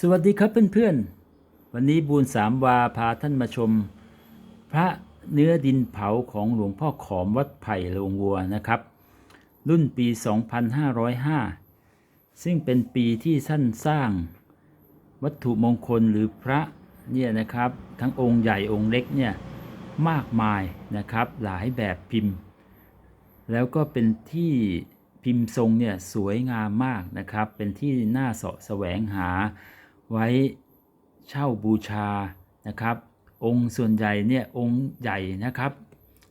สวัสดีครับเพื่อนๆ วันนี้บูญสามวาพาท่านมาชม พระเนื้อดินเผาของหลวงพ่อขอมวัดไผ่โรงวัวนะครับ รุ่นปี 2505 ซึ่งเป็นปีที่ท่านสร้างวัตถุมงคลหรือพระเนี่ยนะครับ ทั้งองค์ใหญ่องค์เล็กเนี่ยมากมายนะครับหลายแบบพิมพ์ แล้วก็เป็นที่พิมพ์ทรงเนี่ยสวยงามมากนะครับ เป็นที่น่าเสาะแสวงหา ไว้เช่าบูชานะครับ องค์ส่วนใหญ่เนี่ยองค์ใหญ่นะครับ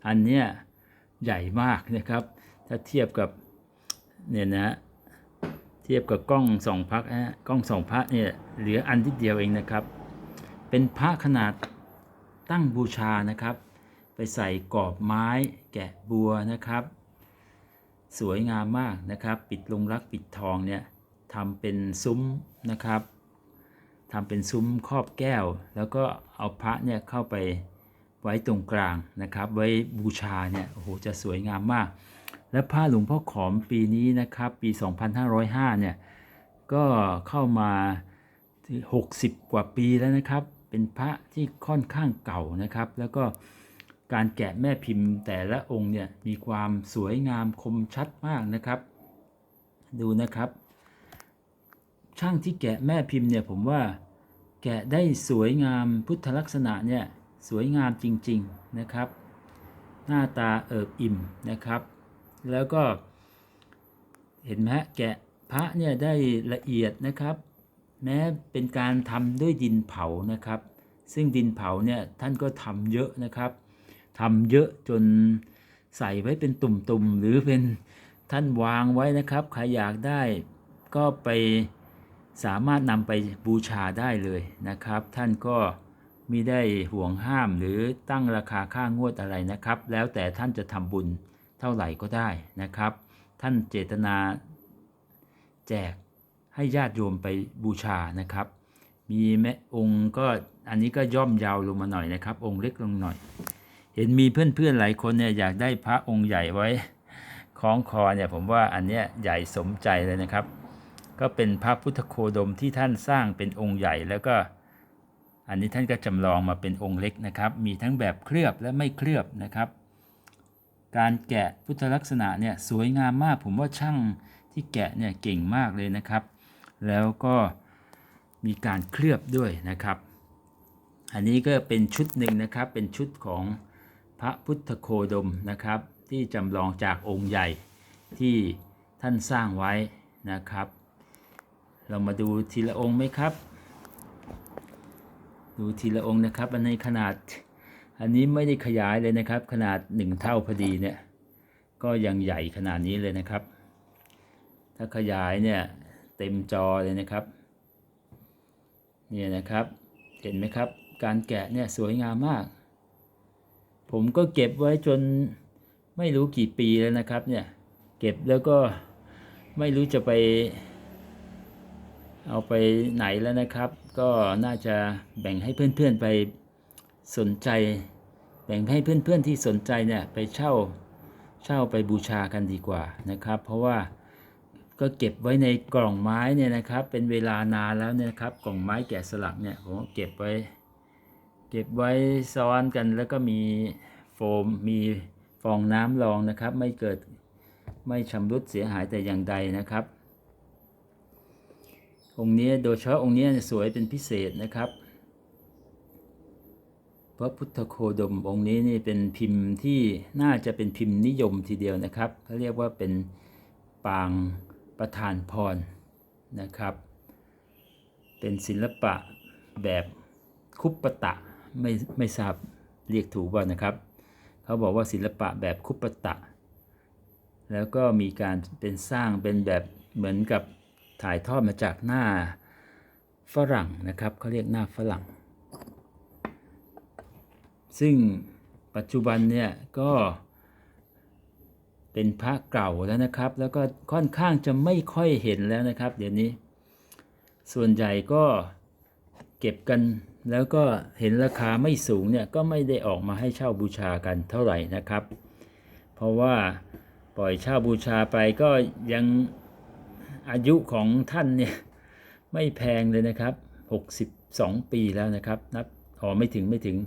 อันเนี้ยใหญ่มากนะครับ ถ้าเทียบกับเนี่ยนะเทียบกับกล้องสองพักนะฮะกล้องสองพักเนี่ยเหลืออันที่เดียวเองนะครับ เป็นพระขนาดตั้งบูชานะครับ ไปใส่กรอบไม้แกะบัวนะครับ สวยงามมากนะครับ ปิดลงรักปิดทองเนี่ยทำเป็นซุ้มนะครับ ทำเป็นซุ้มครอบแก้ว แล้วก็เอาพระเนี่ยเข้าไปไว้ตรงกลางนะครับ ไว้บูชาเนี่ยโอ้โหจะสวยงามมาก และผ้าหลวงพ่อขอมปีนี้นะครับ ปี 2505 เนี่ยก็เข้ามา 60 กว่าปีแล้วนะครับ เป็นพระที่ค่อนข้างเก่านะครับ แล้วก็การแกะแม่พิมพ์แต่ละองค์เนี่ยมีความสวยงามคมชัดมากนะครับ ดูนะครับ ช่างที่แกะแม่พิมพ์เนี่ยผมว่าแกะได้สวยงามพุทธลักษณะเนี่ยสวยงามจริงๆนะครับ หน้าตาเอิบอิ่มนะครับ แล้วก็เห็นไหมฮะแกะพระเนี่ยได้ละเอียดนะครับ แม้เป็นการทำด้วยดินเผานะครับ ซึ่งดินเผาเนี่ยท่านก็ทำเยอะนะครับทำเยอะจนใส่ไว้เป็นตุ่มๆ หรือเป็นท่านวางไว้นะครับใครอยากได้ก็ไป สามารถนำไปบูชาได้เลยนะครับ ท่านก็มิได้ห่วงห้ามหรือตั้งราคาค่างวดอะไรนะครับ แล้วแต่ท่านจะทำบุญเท่าไหร่ก็ได้นะครับ ท่านเจตนาแจกให้ญาติโยมไปบูชานะครับ มีแม่องค์ก็อันนี้ก็ย่อมยาวลงมาหน่อยนะครับ องค์เล็กลงหน่อย เห็นมีเพื่อนๆหลายคนเนี่ยอยากได้พระองค์ใหญ่ไว้คล้องคอเนี่ยผมว่าอันเนี้ยใหญ่สมใจเลยนะครับ ก็เป็นพระพุทธโคดมที่ท่านสร้างเป็นองค์ใหญ่แล้วก็ อันนี้ท่านก็จำลองมาเป็นองค์เล็กนะครับ มีทั้งแบบเคลือบและไม่เคลือบนะครับ การแกะพุทธลักษณะเนี่ยสวยงามมาก ผมว่าช่างที่แกะเนี่ยเก่งมากเลยนะครับ แล้วก็มีการเคลือบด้วยนะครับ อันนี้ก็เป็นชุดหนึ่งนะครับ เป็นชุดของพระพุทธโคดมนะครับ ที่จำลองจากองค์ใหญ่ที่ท่านสร้างไว้นะครับ เรามาดูทีละองค์ไหมครับ ดูทีละองค์นะครับ อันในขนาด อันนี้ไม่ได้ขยายเลยนะครับ ขนาดหนึ่งเท่าพอดีเนี่ย ก็ยังใหญ่ขนาดนี้เลยนะครับ ถ้าขยายเนี่ยเต็มจอเลยนะครับเนี่ยนะครับเห็นไหมครับ การแกะเนี่ยสวยงามมาก ผมก็เก็บไว้จนไม่รู้กี่ปีแล้วนะครับเนี่ยเก็บแล้วก็ไม่รู้จะไป เอาไปไหนแล้วนะครับ ก็น่าจะแบ่งให้เพื่อนๆไปสนใจ แบ่งให้เพื่อนๆที่สนใจเนี่ยไปเช่าเช่าไปบูชากันดีกว่านะครับ เพราะว่าก็เก็บไว้ในกล่องไม้เนี่ยนะครับ เป็นเวลานานแล้วเนี่ยครับ กล่องไม้แกะสลักเนี่ยผมเก็บไว้ เก็บไว้ซ้อนกันแล้วก็มีโฟมมีฟองน้ำรองนะครับ ไม่เกิดไม่ชำรุดเสียหายแต่อย่างใดนะครับ องค์นี้โดยเฉพาะองค์นี้สวยเป็นพิเศษนะครับ พระพุทธโคดมองค์นี้นี่เป็นพิมพ์ที่น่าจะเป็นพิมพ์นิยมทีเดียวนะครับเขาเรียกว่าเป็นปางประธานพรนะครับ เป็นศิลปะแบบคุปปตะไม่ไม่ทราบเรียกถูกว่านะครับ เขาบอกว่าศิลปะแบบคุปปตะ แล้วก็มีการเป็นสร้างเป็นแบบเหมือนกับ ถ่ายทอดมาจากหน้าฝรั่งนะครับเขาเรียกหน้าฝรั่ง ซึ่งปัจจุบันเนี่ยก็เป็นพระเก่าแล้วนะครับ แล้วก็ค่อนข้างจะไม่ค่อยเห็นแล้วนะครับ เดี๋ยวนี้ ส่วนใหญ่ก็เก็บกันแล้วก็เห็นราคาไม่สูงเนี่ยก็ไม่ได้ออกมาให้เช่าบูชากันเท่าไหร่นะครับ เพราะว่าปล่อยเช่าบูชาไปก็ยัง อายุของท่านเนี่ยไม่แพงเลยนะครับ 62 ปีแล้วนะครับนับอ๋อไม่ถึงไม่ถึง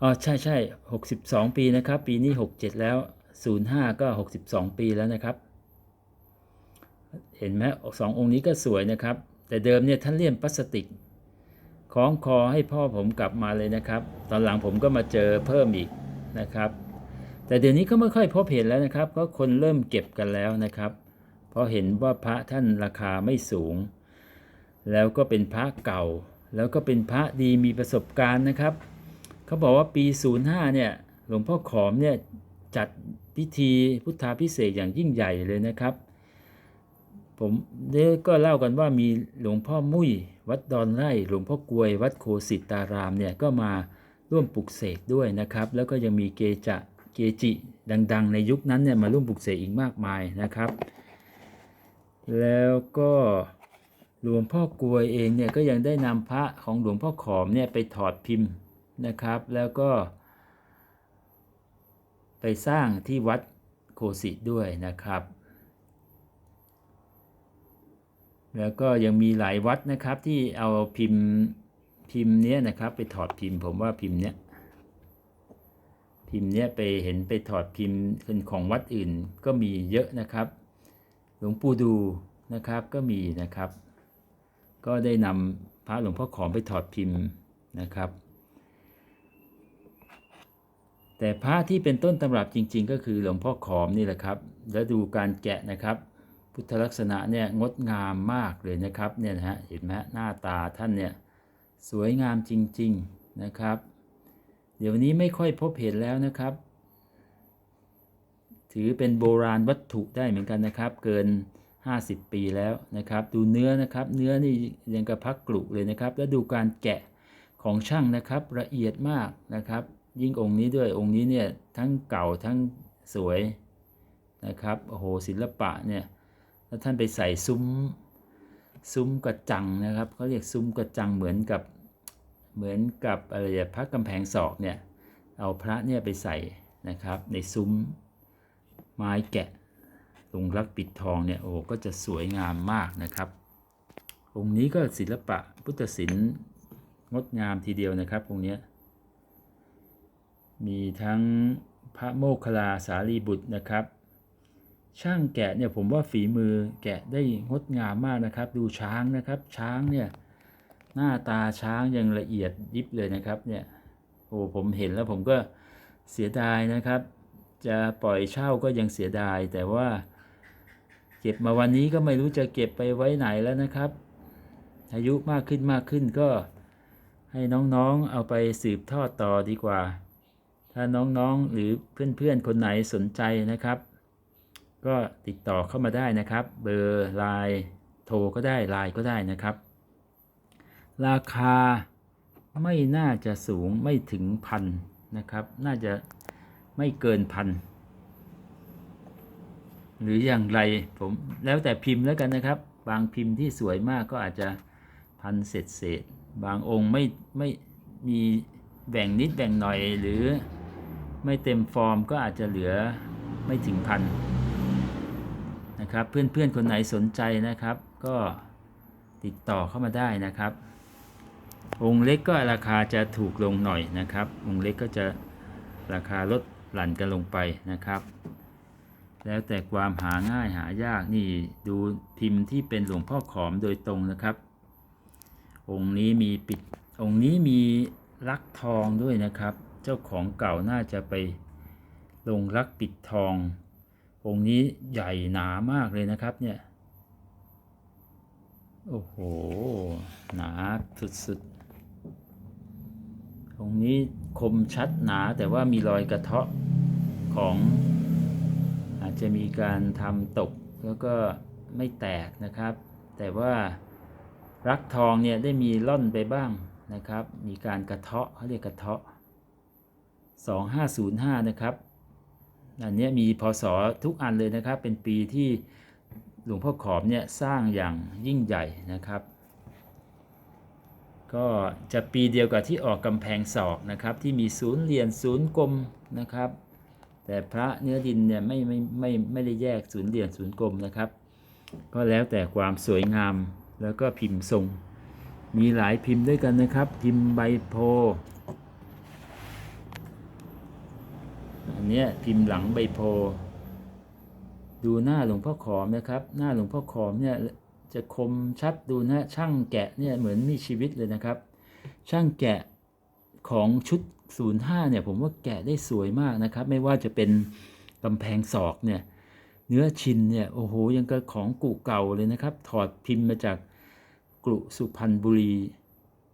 อ๋อใช่ใช่62 ปีนะครับ ปีนี้ 67 แล้ว 05 ก็ 62 ปีแล้วนะครับ เห็นไหมสององค์นี้ก็สวยนะครับ แต่เดิมเนี่ยท่านเลี่ยมพลาสติกคล้องคอให้พ่อผมกลับมาเลยนะครับ ตอนหลังผมก็มาเจอเพิ่มอีกนะครับ แต่เดี๋ยวนี้ก็ไม่ค่อยพบเห็นแล้วนะครับ ก็คนเริ่มเก็บกันแล้วนะครับ ราะเห็นว่าพระท่านราคาไม่สูง แล้วก็เป็นพระเก่า แล้วก็เป็นพระดีมีประสบการณ์นะครับ เขาบอกว่าปี 05 เนี่ยหลวงพ่อขอมเนี่ยจัดพิธีพุทธาพิเศษอย่างยิ่งใหญ่เลยนะครับ ผมเดี๋ยวก็เล่ากันว่ามีหลวงพ่อมุ้ยวัดดอนไร่หลวงพ่อกลวย วัดโคสิตารามเนี่ยก็มาร่วมปลุกเสกด้วยนะครับ แล้วก็ยังมีเกจะเกจิดัง ๆ ในยุคนั้นเนี่ยมาร่วมปลุกเสกอีกมากมายนะครับ แล้วก็หลวงพ่อกลวยเองเนี่ยก็ยังได้นำพระของหลวงพ่อขอมเนี่ยไปถอดพิมพ์นะครับ แล้วก็ ไปสร้างที่วัดโคสิด้วยนะครับ แล้วก็ยังมีหลายวัดนะครับที่เอาพิมพ์พิมพ์เนี้ยนะครับ ไปถอดพิมพ์ ผมว่าพิมพ์เนี้ยพิมพ์เนี้ยไปเห็นไปถอดพิมพ์ของวัดอื่นก็มีเยอะนะครับ หลวงปู่ดูนะครับก็มีนะครับ ก็ได้นำพระหลวงพ่อขอมไปถอดพิมพ์นะครับ แต่พระที่เป็นต้นตำรับจริง ๆ ก็คือหลวงพ่อขอมนี่แหละครับ แล้วดูการแกะนะครับ พุทธลักษณะเนี่ยงดงามมากเลยนะครับเนี่ยนะฮะเห็นไหมหน้าตาท่านเนี่ยสวยงามจริง ๆนะครับ เดี๋ยวนี้ไม่ค่อยพบเห็นแล้วนะครับ ถือเป็นโบราณวัตถุได้เหมือนกันนะครับ เกิน 50 ปีแล้วนะครับ ดูเนื้อนะครับ เนื้อนี่ยังกระพักกลุเลยนะครับ แล้วดูการแกะของช่างนะครับละเอียดมากนะครับ ยิ่งองค์นี้ด้วยองค์นี้เนี่ยทั้งเก่าทั้งสวยนะครับโอ้โหศิลปะเนี่ยแล้วท่านไปใส่ซุ้มซุ้มกระจังนะครับเขาเรียกซุ้มกระจังเหมือนกับเหมือนกับอะไรอะพระกำแพงศอกเนี่ยเอาพระเนี่ยไปใส่นะครับในซุ้ม ไม้แกะลงรักปิดทองเนี่ยโอ้ก็จะสวยงามมากนะครับ องค์นี้ก็ศิลปะพุทธศิลป์งดงามทีเดียวนะครับองค์นี้มีทั้งพระโมคคัลลาสารีบุตรนะครับ ช่างแกะเนี่ยผมว่าฝีมือแกะได้งดงามมากนะครับ ดูช้างนะครับ ช้างเนี่ยหน้าตาช้างยังละเอียดยิบเลยนะครับเนี่ยโอ้ผมเห็นแล้วผมก็เสียดายนะครับ จะปล่อยเช่าก็ยังเสียดาย แต่ว่าเก็บมาวันนี้ก็ไม่รู้จะเก็บไปไว้ไหนแล้วนะครับ อายุมากขึ้นมากขึ้นก็ให้น้องๆเอาไปสืบทอดต่อดีกว่า ถ้าน้องๆหรือเพื่อนๆคนไหนสนใจนะครับ ก็ติดต่อเข้ามาได้นะครับ เบอร์ไลน์โทรก็ได้ไลน์ก็ได้นะครับ ราคาไม่น่าจะสูงไม่ถึงพันนะครับ น่าจะ ไม่เกินพันหรืออย่างไรผมแล้วแต่พิมพ์แล้วกันนะครับ บางพิมพ์ที่สวยมากก็อาจจะพันเศษเศษ บางองค์ไม่ไม่มีแบ่งนิดแบ่งหน่อยหรือไม่เต็มฟอร์มก็อาจจะเหลือไม่ถึงพันนะครับ เพื่อนๆคนไหนสนใจนะครับ ก็ติดต่อเข้ามาได้นะครับ องค์เล็กก็ราคาจะถูกลงหน่อยนะครับ องค์เล็กก็จะราคาลด หลั่นกันลงไปนะครับ แล้วแต่ความหาง่ายหายากนี่ดูพิมพ์ที่เป็นหลวงพ่อขอมโดยตรงนะครับ องค์นี้มีปิดองค์นี้มีลักทองด้วยนะครับ เจ้าของเก่าน่าจะไปลงรักปิดทอง องค์นี้ใหญ่หนามากเลยนะครับเนี่ยโอ้โห หนาสุดๆองค์นี้ คมชัดหนาแต่ว่ามีรอยกระเทาะของอาจจะมีการทำตกแล้วก็ไม่แตกนะครับ แต่ว่ารักทองเนี่ยได้มีล่อนไปบ้างนะครับ มีการกระเทาะเขาเรียกกระเทาะ 2505 นะครับ อันนี้มีพศทุกอันเลยนะครับ เป็นปีที่หลวงพ่อขอมเนี่ยสร้างอย่างยิ่งใหญ่นะครับ ก็จะปีเดียวกับที่ออกกำแพงศอกนะครับ ที่มีศูนย์เหรียญศูนย์กลมนะครับ แต่พระเนื้อดินเนี่ยไม่ไม่ไม่ไม่ได้แยกศูนย์เหรียญศูนย์กลมนะครับ ก็แล้วแต่ความสวยงามแล้วก็พิมพ์ทรง มีหลายพิมพ์ด้วยกันนะครับ พิมพ์ใบโพอันนี้พิมพ์หลังใบโพ ดูหน้าหลวงพ่อขอมนะครับ หน้าหลวงพ่อขอมเนี่ย จะคมชัดดูนะช่างแกะเนี่ยเหมือนมีชีวิตเลยนะครับ ช่างแกะของชุด 05 เนี่ยผมว่าแกะได้สวยมากนะครับ ไม่ว่าจะเป็นกำแพงศอกเนี่ยเนื้อชินเนี่ยโอ้โหยังกับของกุเก่าเลยนะครับ ถอดพิมพ์มาจากกรุสุพรรณบุรี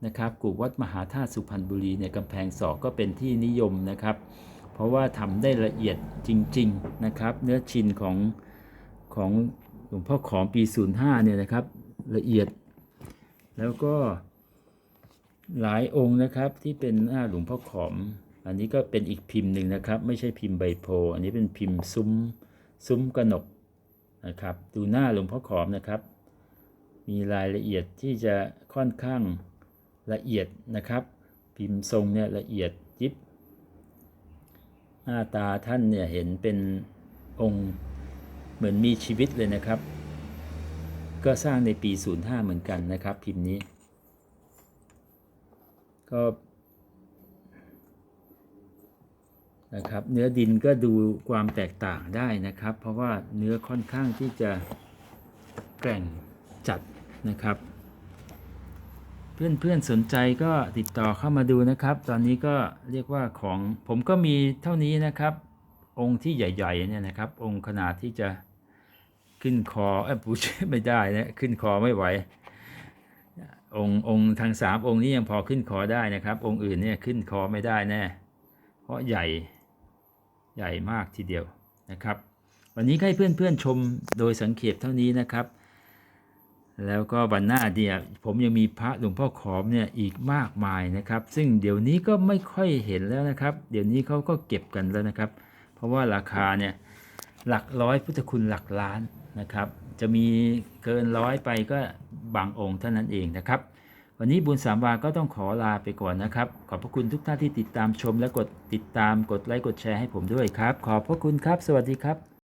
นะครับกุวัดมหาธาตุสุพรรณบุรีเนี่ยกำแพงศอกก็เป็นที่นิยมนะครับ เพราะว่าทำได้ละเอียดจริง ๆนะครับ เนื้อชินของของ ลวงพ่อขอมปี 05 เนี่ยนะครับ ละเอียด แล้วก็หลายองค์นะครับที่เป็นหน้าหลวงพ่อขอม อันนี้ก็เป็นอีกพิมพ์หนึ่งนะครับ ไม่ใช่พิมพ์ใบโพ อันนี้เป็นพิมพ์ซุ้มซุ้มกระหนกนะครับ ดูหน้าหลวงพ่อขอมนะครับ มีรายละเอียดที่จะค่อนข้างละเอียดนะครับ พิมพ์ทรงเนี่ยละเอียดยิบ หน้าตาท่านเนี่ยเห็นเป็นองค์ เหมือนมีชีวิตเลยนะครับ ก็สร้างในปี 05 เหมือนกันนะครับ พิมพ์นี้ ก็นะครับเนื้อดินก็ดูความแตกต่างได้นะครับ เพราะว่าเนื้อค่อนข้างที่จะแกร่งจัดนะครับ เพื่อนๆสนใจก็ติดต่อเข้ามาดูนะครับ ตอนนี้ก็เรียกว่าของผมก็มีเท่านี้นะครับ องค์ที่ใหญ่ๆเนี่ยนะครับ องค์ขนาดที่จะ ขึ้นคอเอ้ปูชไม่ได้นะขึ้นคอไม่ไหว องค์องค์ทางสามองค์นี้ยังพอขึ้นคอได้นะครับ องค์อื่นเนี่ยขึ้นคอไม่ได้แน่เพราะใหญ่ใหญ่มากทีเดียวนะครับ วันนี้ให้เพื่อนๆชมโดยสังเขปเท่านี้นะครับ แล้วก็วันหน้าเนี่ยผมยังมีพระหลวงพ่อขอมเนี่ยอีกมากมายนะครับ ซึ่งเดี๋ยวนี้ก็ไม่ค่อยเห็นแล้วนะครับ เดี๋ยวนี้เขาก็เก็บกันแล้วนะครับ เพราะว่าราคาเนี่ยหลักร้อยพุทธคุณหลักล้าน นะครับ จะมีเกินร้อยไปก็บางองค์เท่านั้นเองนะครับ วันนี้บุญสามวาก็ต้องขอลาไปก่อนนะครับ ขอบพระคุณทุกท่านที่ติดตามชมและกดติดตามกดไลค์กดแชร์ให้ผมด้วยครับ ขอบพระคุณครับ สวัสดีครับ